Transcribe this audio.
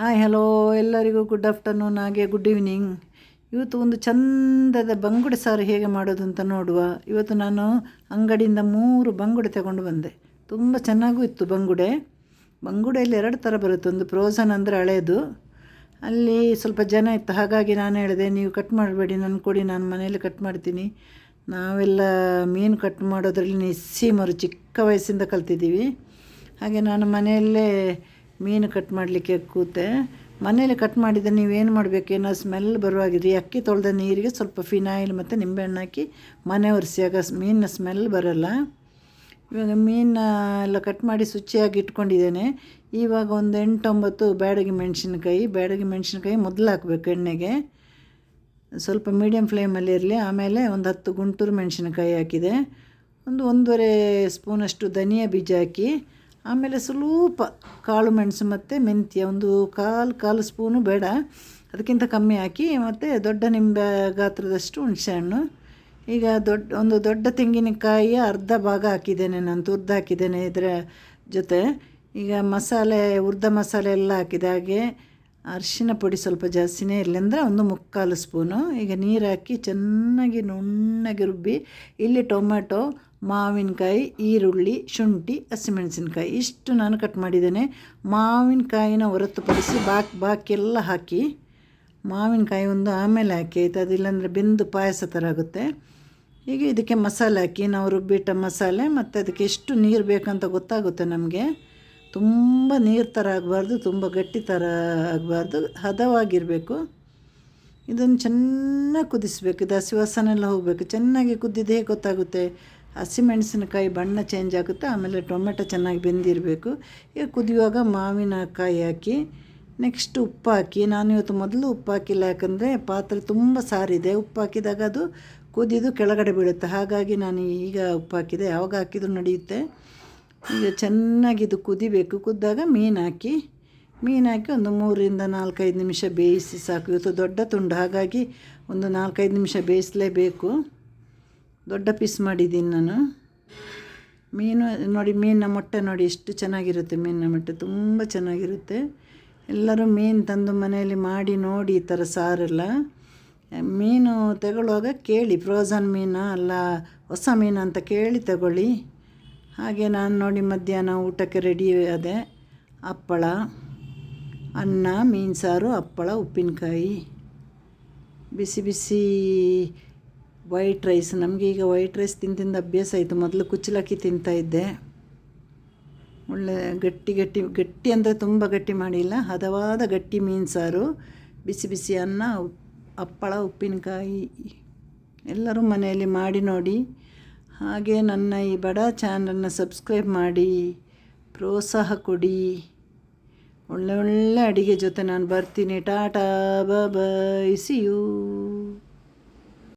Hi hello ಎಲ್ಲರಿಗೂ good afternoon ಹಾಗೆ good evening ಇವತ್ತು ಒಂದು ಚಂದದ ಬಂಗುಡೆ ಸಾರು ಹೇಗೆ ಮಾಡೋದು ಅಂತ ನೋಡುವ. ಇವತ್ತು ನಾನು ಅಂಗಡಿಯಿಂದ ಮೂರು ಬಂಗುಡೆ ತಗೊಂಡು ಬಂದೆ. ತುಂಬ ಚೆನ್ನಾಗೂ ಇತ್ತು ಬಂಗುಡೆ. ಬಂಗುಡೆಯಲ್ಲಿ ಎರಡು ಥರ ಬರುತ್ತೆ. ಒಂದು ಪ್ರೋಸನ್ ಅಂದರೆ ಹಳೆಯದು ಅಲ್ಲಿ ಸ್ವಲ್ಪ ಜನ ಇತ್ತು. ಹಾಗಾಗಿ ನಾನು ಹೇಳಿದೆ, ನೀವು ಕಟ್ ಮಾಡಬೇಡಿ. ನಾನು ಕೊಡಿ. ನಾನು ಮನೆಯಲ್ಲಿ ಕಟ್ ಮಾಡ್ತೀನಿ. ನಾವೆಲ್ಲ ಮೀನು ಕಟ್ ಮಾಡೋದ್ರಲ್ಲಿ ನಿಸ್ಸಿ ಮರು ಚಿಕ್ಕ ವಯಸ್ಸಿಂದ ಕಲ್ತಿದ್ದೀವಿ. ಹಾಗೆ ನಾನು ಮನೆಯಲ್ಲೇ ಮೀನು ಕಟ್ ಮಾಡಲಿಕ್ಕೆ ಕೂತೆ. ಮನೇಲಿ ಕಟ್ ಮಾಡಿದರೆ ನೀವೇನು ಮಾಡಬೇಕೇನೋ ಸ್ಮೆಲ್ ಬರುವಾಗಿದೆ. ಅಕ್ಕಿ ತೊಳೆದ ನೀರಿಗೆ ಸ್ವಲ್ಪ ಫಿನಾಯಿಲ್ ಮತ್ತು ನಿಂಬೆಹಣ್ಣು ಹಾಕಿ ಮನೆ ಒರೆಸಿ ಆಗ ಮೀನಿನ ಸ್ಮೆಲ್ ಬರೋಲ್ಲ. ಇವಾಗ ಮೀನ ಎಲ್ಲ ಕಟ್ ಮಾಡಿ ಶುಚಿಯಾಗಿ ಇಟ್ಕೊಂಡಿದ್ದೇನೆ. ಇವಾಗ ಒಂದು ಎಂಟೊಂಬತ್ತು ಬ್ಯಾಡಗಿ ಮೆಣಸಿನ್ಕಾಯಿ. ಬ್ಯಾಡಗಿ ಮೆಣಸಿನ್ಕಾಯಿ ಮೊದಲು ಹಾಕಬೇಕು ಎಣ್ಣೆಗೆ. ಸ್ವಲ್ಪ ಮೀಡಿಯಮ್ ಫ್ಲೇಮಲ್ಲಿ ಇರಲಿ. ಆಮೇಲೆ ಒಂದು ಹತ್ತು ಗುಂಟೂರು ಮೆಣಸಿನಕಾಯಿ ಹಾಕಿದೆ. ಒಂದು ಒಂದೂವರೆ ಸ್ಪೂನಷ್ಟು ಧನಿಯಾ ಬೀಜ ಹಾಕಿ ಆಮೇಲೆ ಸ್ವಲ್ಪ ಕಾಳು ಮೆಣಸು ಮತ್ತು ಮೆಂತ್ಯ, ಒಂದು ಕಾಲು ಕಾಲು ಸ್ಪೂನು ಬೇಡ. ಅದಕ್ಕಿಂತ ಕಮ್ಮಿ ಹಾಕಿ ಮತ್ತು ದೊಡ್ಡ ನಿಂಬೆ ಗಾತ್ರದಷ್ಟು ಹುಣಸೆಹಣ್ಣು. ಈಗ ದೊಡ್ಡ, ಒಂದು ದೊಡ್ಡ ತೆಂಗಿನಕಾಯಿಯ ಅರ್ಧ ಭಾಗ ಹಾಕಿದ್ದೇನೆ ನಾನು, ತುರ್ದು ಹಾಕಿದ್ದೇನೆ ಇದರ ಜೊತೆ. ಈಗ ಮಸಾಲೆ, ಉರ್ದ ಮಸಾಲೆ ಎಲ್ಲ ಹಾಕಿದ ಹಾಗೆ ಅರಿಶಿನ ಪುಡಿ ಸ್ವಲ್ಪ ಜಾಸ್ತಿನೇ ಇರಲಿ ಅಂದರೆ ಒಂದು ಮುಕ್ಕಾಲು ಸ್ಪೂನು. ಈಗ ನೀರು ಹಾಕಿ ಚೆನ್ನಾಗಿ ನುಣ್ಣಗೆ ರುಬ್ಬಿ, ಇಲ್ಲಿ ಟೊಮ್ಯಾಟೊ, ಮಾವಿನಕಾಯಿ, ಈರುಳ್ಳಿ, ಶುಂಠಿ, ಹಸಿಮೆಣಸಿನ್ಕಾಯಿ ಇಷ್ಟು ನಾನು ಕಟ್ ಮಾಡಿದ್ದೇನೆ. ಮಾವಿನಕಾಯಿನ ಹೊರತುಪಡಿಸಿ ಬಾಕ್ ಬಾಕಿ ಎಲ್ಲ ಹಾಕಿ ಮಾವಿನಕಾಯಿ ಒಂದು ಆಮೇಲೆ ಹಾಕಿ, ಆಯಿತು? ಅದಿಲ್ಲಾಂದರೆ ಬೆಂದು ಪಾಯಸ ಥರ ಆಗುತ್ತೆ. ಈಗ ಇದಕ್ಕೆ ಮಸಾಲೆ ಹಾಕಿ, ನಾವು ರುಬ್ಬಿಟ್ಟ ಮಸಾಲೆ ಮತ್ತು ಅದಕ್ಕೆ ಎಷ್ಟು ನೀರು ಬೇಕಂತ ಗೊತ್ತಾಗುತ್ತೆ ನಮಗೆ. ತುಂಬ ನೀರು ಥರ ಆಗಬಾರ್ದು, ತುಂಬ ಗಟ್ಟಿ ಥರ ಆಗಬಾರ್ದು, ಹದವಾಗಿರಬೇಕು. ಇದನ್ನು ಚೆನ್ನಾಗಿ ಕುದಿಸ್ಬೇಕು, ಇದು ಹಸಿ ವಾಸನೆಲ್ಲ ಹೋಗಬೇಕು. ಚೆನ್ನಾಗಿ ಕುದ್ದಿದ್ದು ಹೇಗೆ ಗೊತ್ತಾಗುತ್ತೆ? ಹಸಿಮೆಣಸಿನಕಾಯಿ ಬಣ್ಣ ಚೇಂಜ್ ಆಗುತ್ತೆ, ಆಮೇಲೆ ಟೊಮೆಟೊ ಚೆನ್ನಾಗಿ ಬೆಂದಿರಬೇಕು. ಈಗ ಕುದಿಯುವಾಗ ಮಾವಿನಕಾಯಿ ಹಾಕಿ ನೆಕ್ಸ್ಟ್ ಉಪ್ಪು ಹಾಕಿ, ನಾನು ಇವತ್ತು ಮೊದಲು ಉಪ್ಪು ಹಾಕಿಲ್ಲ, ಯಾಕಂದರೆ ಪಾತ್ರೆ ತುಂಬ ಸಾರಿದೆ. ಉಪ್ಪು ಹಾಕಿದಾಗ ಅದು ಕುದಿದು ಕೆಳಗಡೆ ಬೀಳುತ್ತೆ. ಹಾಗಾಗಿ ನಾನು ಈಗ ಉಪ್ಪು ಹಾಕಿದೆ. ಯಾವಾಗ ಹಾಕಿದ್ರು ನಡೆಯುತ್ತೆ. ಈಗ ಚೆನ್ನಾಗಿ ಇದು ಕುದಿಬೇಕು. ಕುದ್ದಾಗ ಮೀನು ಹಾಕಿ ಮೀನು ಹಾಕಿ ಒಂದು ಮೂರರಿಂದ ನಾಲ್ಕೈದು ನಿಮಿಷ ಬೇಯಿಸಿ ಸಾಕು. ಇವತ್ತು ದೊಡ್ಡ ತುಂಡು, ಹಾಗಾಗಿ ಒಂದು ನಾಲ್ಕೈದು ನಿಮಿಷ ಬೇಯಿಸಲೇಬೇಕು. ದೊಡ್ಡ ಪೀಸ್ ಮಾಡಿದ್ದೀನಿ ನಾನು. ಮೀನು, ನೋಡಿ, ಮೀನಿನ ಮೊಟ್ಟೆ ನೋಡಿ, ಎಷ್ಟು ಚೆನ್ನಾಗಿರುತ್ತೆ ಮೀನಿನ ಮೊಟ್ಟೆ. ತುಂಬ ಚೆನ್ನಾಗಿರುತ್ತೆ. ಎಲ್ಲರೂ ಮೀನು ತಂದು ಮನೆಯಲ್ಲಿ ಮಾಡಿ, ನೋಡಿ ಈ ಥರ ಸಾರೆಲ್ಲ. ಮೀನು ತಗೊಳ್ಳುವಾಗ ಕೇಳಿ ಫ್ರೋಝನ್ ಮೀನಾ? ಅಲ್ಲ, ಹೊಸ ಮೀನು? ಅಂತ ಕೇಳಿ ತಗೊಳ್ಳಿ. ಹಾಗೆ ನಾನು ನೋಡಿ ಮಧ್ಯಾಹ್ನ ಊಟಕ್ಕೆ ರೆಡಿ ಅದೇ. ಹಪ್ಪಳ, ಅನ್ನ, ಮೀನು ಸಾರು, ಹಪ್ಪಳ, ಉಪ್ಪಿನಕಾಯಿ. ಬಿಸಿ ಬಿಸಿ ವೈಟ್ ರೈಸ್ ನಮಗೆ ಈಗ ವೈಟ್ ರೈಸ್ ತಿಂದು ತಿಂದು ಅಭ್ಯಾಸ ಆಯಿತು. ಮೊದಲು ಕುಚ್ಚಲಕ್ಕಿ ತಿಂತಾಯಿದ್ದೆ ಒಳ್ಳೆ ಗಟ್ಟಿ ಗಟ್ಟಿ ಗಟ್ಟಿ ಅಂದರೆ ತುಂಬ ಗಟ್ಟಿ ಮಾಡಿಲ್ಲ. ಹದವಾದ ಗಟ್ಟಿ ಮೀನು ಸಾರು, ಬಿಸಿ ಬಿಸಿ ಅನ್ನ ಹಪ್ಪಳ, ಉಪ್ಪಿನಕಾಯಿ ಎಲ್ಲರೂ ಮನೆಯಲ್ಲಿ ಮಾಡಿ ನೋಡಿ. ಹಾಗೆ ನನ್ನ ಈ ಬಡ ಚಾನಲನ್ನು ಸಬ್ಸ್ಕ್ರೈಬ್ ಮಾಡಿ, ಪ್ರೋತ್ಸಾಹ ಕೊಡಿ. ಒಳ್ಳೆ ಒಳ್ಳೆ ಅಡುಗೆ ಜೊತೆ ನಾನು ಬರ್ತೀನಿ. Tata bye see, you.